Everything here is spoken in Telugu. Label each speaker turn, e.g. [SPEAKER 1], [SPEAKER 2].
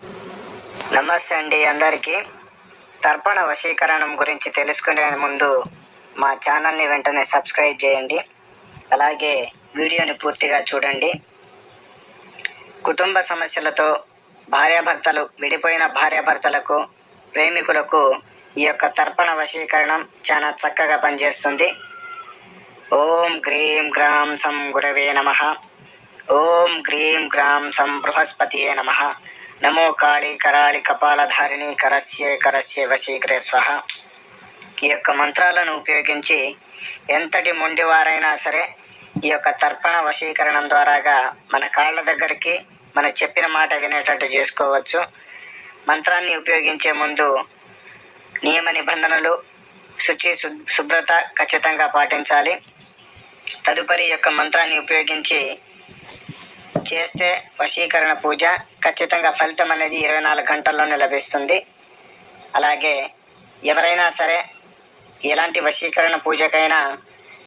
[SPEAKER 1] నమస్తే అండి అందరికీ. తర్పణ వశీకరణం గురించి తెలుసుకునే ముందు మా ఛానల్ని వెంటనే సబ్స్క్రైబ్ చేయండి. అలాగే వీడియోని పూర్తిగా చూడండి. కుటుంబ సమస్యలతో భార్యాభర్తలు విడిపోయిన భార్యాభర్తలకు ప్రేమికులకు ఈ యొక్క తర్పణ వశీకరణం చాలా చక్కగా పనిచేస్తుంది. ఓం గ్రీం గ్రాం సం గురవే నమ. ఓం గ్రీం గ్రాం సం బృహస్పతియే నమ. నమో కాళీ కరాళి కపాలధారిణి కరస్యే కరస్యే వశీకరే స్వహ ఈ యొక్క మంత్రాలను ఉపయోగించి ఎంతటి మొండివారైనా సరే ఈ యొక్క తర్పణ వశీకరణం ద్వారాగా మన కాళ్ళ దగ్గరికి మన చెప్పిన మాట వినేటట్టు చేసుకోవచ్చు. మంత్రాన్ని ఉపయోగించే ముందు నియమ నిబంధనలు శుచి శుభ్రత ఖచ్చితంగా పాటించాలి. తదుపరి యొక్క మంత్రాన్ని ఉపయోగించి చేస్తే వశీకరణ పూజ ఖచ్చితంగా ఫలితం అనేది ఇరవై నాలుగు గంటల్లోనే లభిస్తుంది. అలాగే ఎవరైనా సరే ఎలాంటి వశీకరణ పూజకైనా